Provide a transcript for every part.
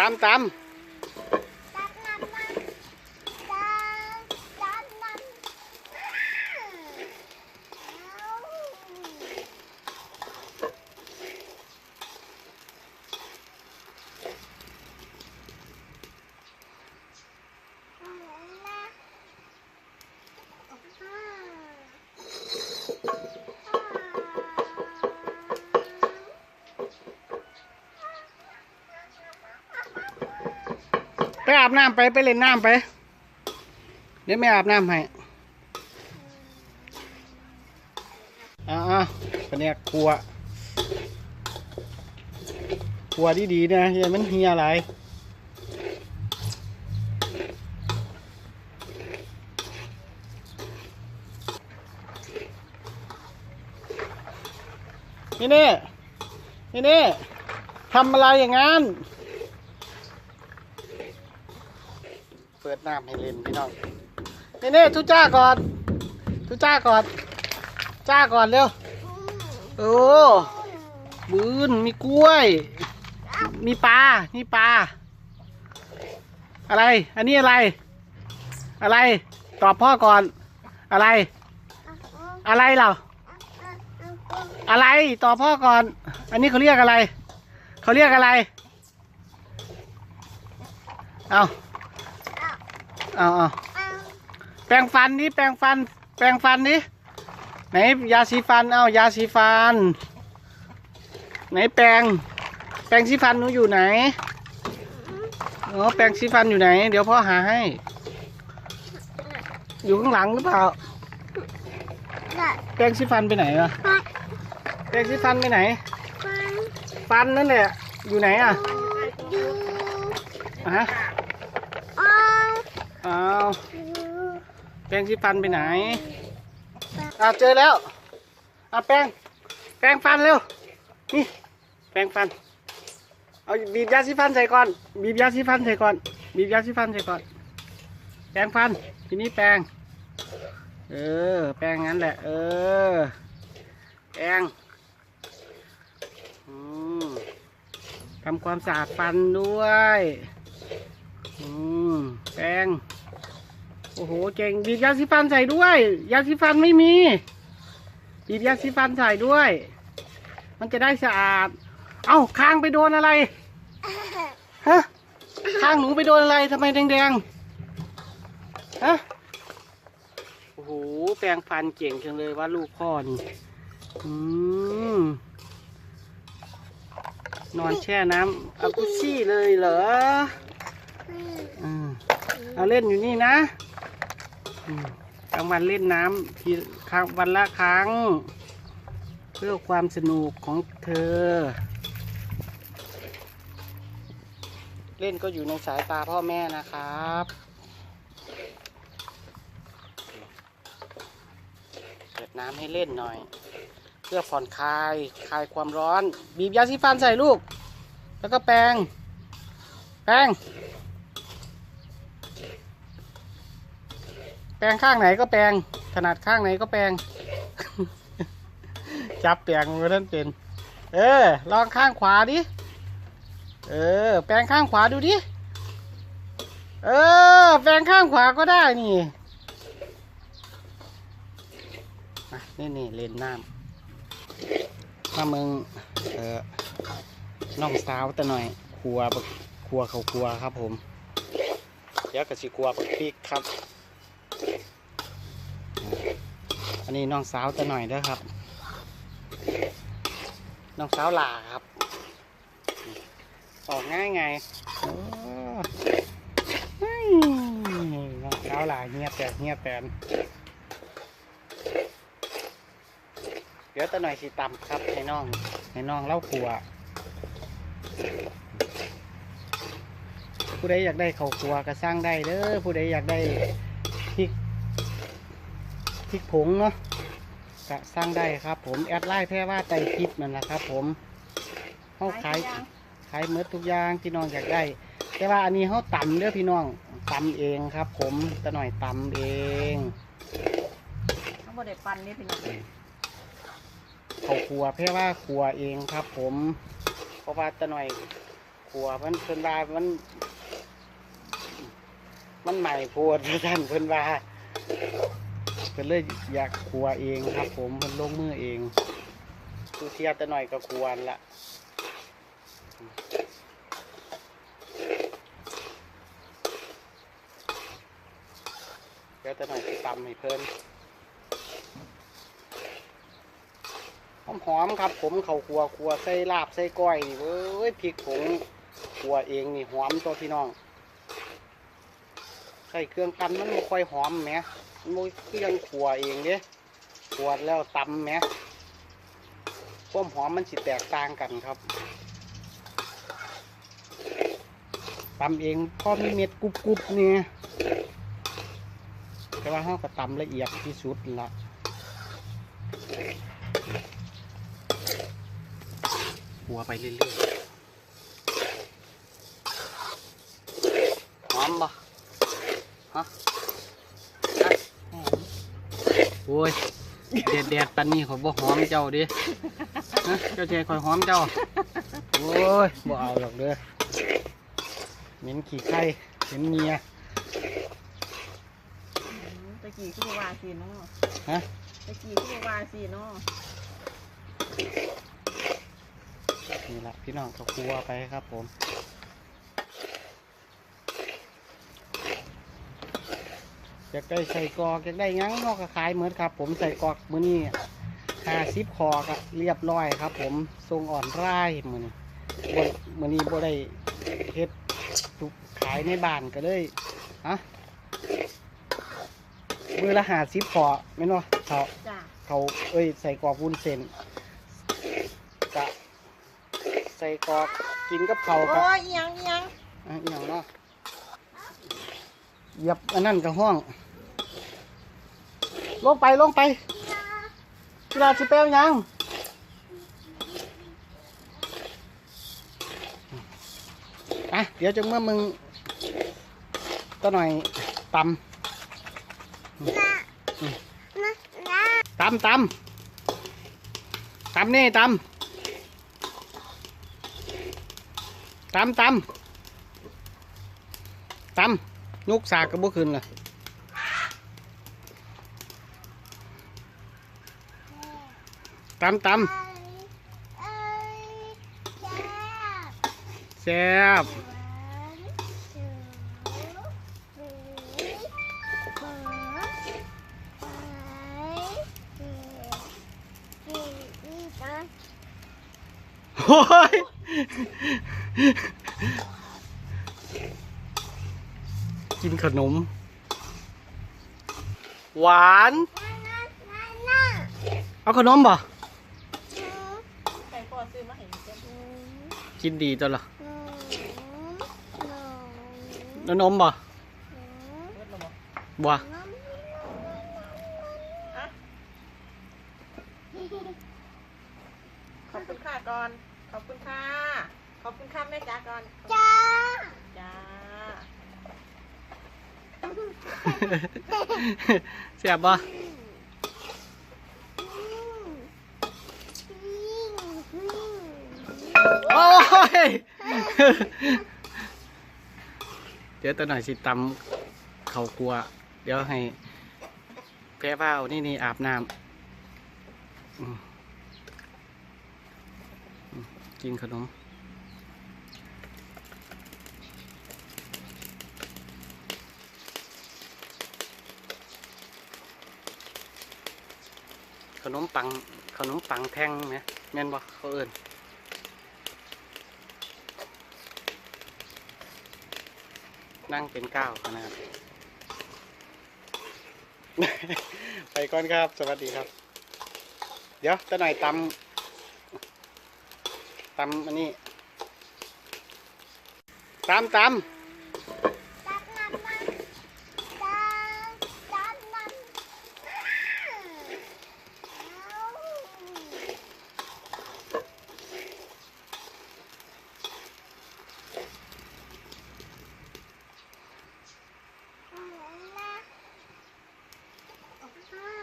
ตามตาม จัดน้ำมันจัดจัดน้ำเอาไปอาบน้ำไปไปเล่นน้ำไป เดี๋ยวแม่อาบน้ำให้อ่าๆเป็นเนี่ยครัวครัวดีๆนะเฮียมันเฮียอะไรนี่นี่นี่นี่ทำอะไรอย่างนั้น ปิดน้ำให้เล่นพี่น้องนี่นี่ทุจ้าก่อนทุจ้าก่อนจ้าก่อนเร็วโอ้บืนมีกล้วย มีปลานี่ปลาอะไร อันนี้อะไร อะไร ตอบพ่อก่อน อะไร อะไรเราอะไรตอบพ่อก่อน อันนี้เขาเรียกอะไร เขาเรียกอะไร เอา เอาเอาแปรงฟันดิแปรงฟัน แปรงฟันดิไหนยาสีฟันเอายาสีฟัน ไหนแปรงแปรงสีฟันหนูอยู่ไหนอ๋อแปรงสีฟันอยู่ไหน เดี๋ยวพ่อหาให้ อยู่ข้างหลังหรือเปล่า แปรงสีฟันไปไหนอะแปรงสีฟันไปไหน ฟันนั่นแหละอยู่ไหนอะอะฮะ อ้าวแปรงสีฟันไปไหนอ่าเจอแล้วอ่าแปรงแปรงฟันเร็ว นี่ แปรงฟัน เอาบีบยาสีฟันใส่ก่อน บีบยาสีฟันใส่ก่อน บีบยาสีฟันใส่ก่อน แปรงฟัน ทีนี้แปรงเออ แปรงงั้นแหละ เออ แปรงอืมทำความสะอาดฟันด้วย อืมแปรงโอ้โหเก่งบีบยาสีฟันใส่ด้วย ยาสีฟันไม่มีบีบยาสีฟันใส่ด้วย มันจะได้สะอาด เอ้าคางไปโดนอะไรฮะคางหนูไปโดนอะไรทำไมแดงๆฮะโอ้โหแปรงฟันเก่งจังเลยว่าลูกพ่อนี่อืมนอนแช่น้ำเอากุชี่เลยเหรอ อืมเอาเล่นอยู่นี่นะอืมกลางวันเล่นน้ำทีครั้งวันละครั้ง เพื่อความสนุกของเธอ เล่นก็อยู่ในสายตาพ่อแม่นะครับ เปิดน้ำให้เล่นหน่อย เพื่อผ่อนคลายคลายความร้อน บีบยาสีฟันใส่ลูก แล้วก็แปรงแปรง แปรงข้างไหนก็แปรงขนาดข้างไหนก็แปรงจับแปรงมาท่านเป็น เออ ลองข้างขวาดิ เออ แปรงข้างขวาดูดิ เออ แปรงข้างขวาก็ได้นี่นี่นี่เลนน้ำมาเมืองเออน้องสาวแต่หน่อยครัวครัวเขาครัวครับผม เดี๋ยวก็สิครัวบักพริกครับ อันนี้น้องสาวแต่หน่อยเด้อครับ น้องสาวหลาครับ ออกง่ายไงน้องสาวหลาเงียบแต่เงียบแต่เดี๋ยวตะหน่อยสิตำครับให้น้องให้น้องเล่าครัวผู้ใดอยากได้ข้าปัวก็สร้างได้เด้อผู้ใดอยากได้ พริกผงเนาะก็สร้างได้ครับ ผมแอดไลน์แพร่ว่าไตรทิพย์นั่นแหละครับ ผมเขาขายขายเมืดทุกอย่างที่น้องอยากได้ แต่ว่าอันนี้เขาตำเด้อพี่น้องตำเองครับ ผมตะหน่อยตำเองเขาบ่ได้ปั่นนี่เป็นยังไงเขาครัวเพื่อว่าครัวเองครับ ผมเพราะว่าตะหน่อยขัวมันเพิ่นว่ามัน มันใหม่โพดท่านเพิ่นว่า เพิ่นเลยอยากขัวเองครับ ผมเพิ่นลงมือเองคือเทียบแต่หน่อยก็ควรละเดี๋ยวแต่หน่อยสิตำให้เพิ่นหอมๆครับ ผมเขาขัวขัวใส่ลาบใส่ก้อยนี่เว้ยพริกผงขัวเองนี่หอมตัวพี่น้องใส่เครื่องกันมันไม่ค่อยหอมแหม มันบ่เครื่องขัวเองเด้ขัวแล้วตำแมความหอมมันสิแตกต่างกันครับตำเองพอมีเม็ดกรุบๆเนี่ยแต่ว่าเราก็ตำละเอียดที่สุดละหัวไปเรื่อยๆหอมปะฮะโอ้ยแดดแดดปันนี้ขอยบ่หอมเจ้าดิฮะเจ้าเจคอยหอมเจ้า โอ้ยบ่เอาหรอกเด้อเหม็นขี้ไข่เหม็นเมีย ตะกี้คือบ่ว่าสิเนาะฮะ ตะกี้คือบ่ว่าสิเนาะนี่ละพี่น้องก็ครัวไปครับผม อยากได้ใส่กรอกอยากได้หยังนอกก็ขายเหมือนครับ ผมใส่กรอกมือนี้ห้าสิบคอก็เรียบร้อยครับ ผมทรงอ่อนร่ายมือนี้บนมือนี้บ่ได้เฮ็ดทุกขายในบ้านก็เลยฮะมือละห้าสิบคอไม่นบ่เขาจ้าเขาเอ้ยใส่กรอกวุ้นเส้นกะใส่กรอกกินกับเขาวโอ้กะยอีหยังอีหยังอะอหย่างเนาะ เหยียบอันนั้นกับห้อง ลงไปลงไปกีฬาสิเปลยังอะเดี๋ยวจะเมื่อมึงก็หน่อยตำตำตำตำนี่ตำตำตำตำ ยกสากกระบุขึ้นเลยตำตเอ้ยเอ้ยแซ่บำแซ่บโอ้ย กินขนม หวานนั่นนั่นนั่นนั่นเอาขนมบ่ใครพ่อซื้อมาให้เจ้ากินดีตัวละหนูหนูแล้วนมบ่หนูเบิดแล้วบ่บ่อะขอบคุณค่ะก่อน ขอบคุณค่ะ ขอบคุณค่ะแม่จ๋าก่อนจ้าจ้า แซ่บบ่โอ้ย เดี๋ยวตัวหน่อยสิตำเขากลัว เดี๋ยวให้แพ้ผ้าเอานี่นี่อาบน้ำกินขนม ขนมปังขนมปังแท่งไหมแม่นบ่เขาเอิ้นนั่งเป็นก้าวขนาดไปก่อนครับ สวัสดีครับ เดี๋ยวตะหน่อยตำตำอันนี้ตำตำ จับน้ำมันจับจับน้ำเอาเอาละอ่า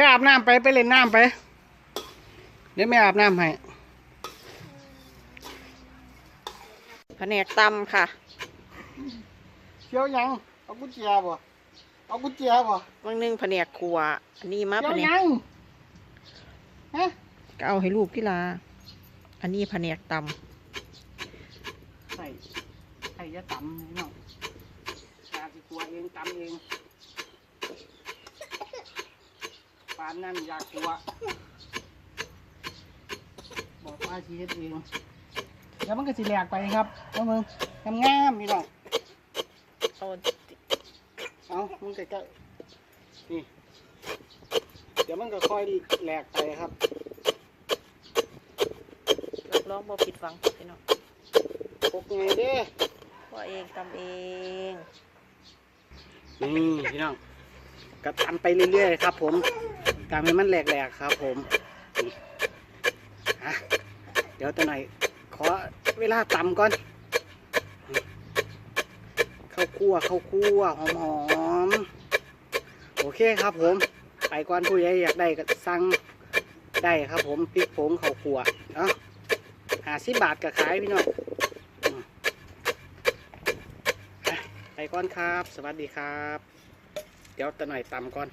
ไปอาบน้ำไปไปเล่นน้ำไป เดี๋ยวแม่อาบน้ำให้แผนกตำค่ะเชี่ยวยัง เอากุญแจบ่เอากุญแจบ่บางหนึงแผนกครัวอันนี้มาเชี่แผยวนยักงฮะก็เอาให้ลูกกีฬาอันนี้แผนกตใส่ใส่จะตำนี่เนาะชาสิกลัวเองตำเอง ปานนั่นอยากกลัว บอกว่าชีเฮ็ดเองแล้วมันก็สิแหลกไปครับว่ามึงทำงามๆนี่เนาะำเอาเอามึงใกล้ๆนี่ เดี๋ยวมันก็ค่อยแหลกไปครับรับรองบ่ผิดหวังพี่น้องปกไงเด้ว่าเองตำเอง นี่พี่น้องก็ทำไปเรื่อยๆครับผม ทำให้มันแหลกๆครับ ผมนี่เดี๋ยวตัวหน่อยขอเวลาตำก่อนข้าวคั่วข้าวคั่วหอมๆโอเคครับผม ไปก่อนผู้ใหญ่อยากได้ก็สั่งได้ครับผมพริกผงข้าวคั่วเนาะหาสิบบาทก็ขายพี่น้องไปก่อนครับ สวัสดีครับ เดี๋ยวตะหน่อยตำก่อน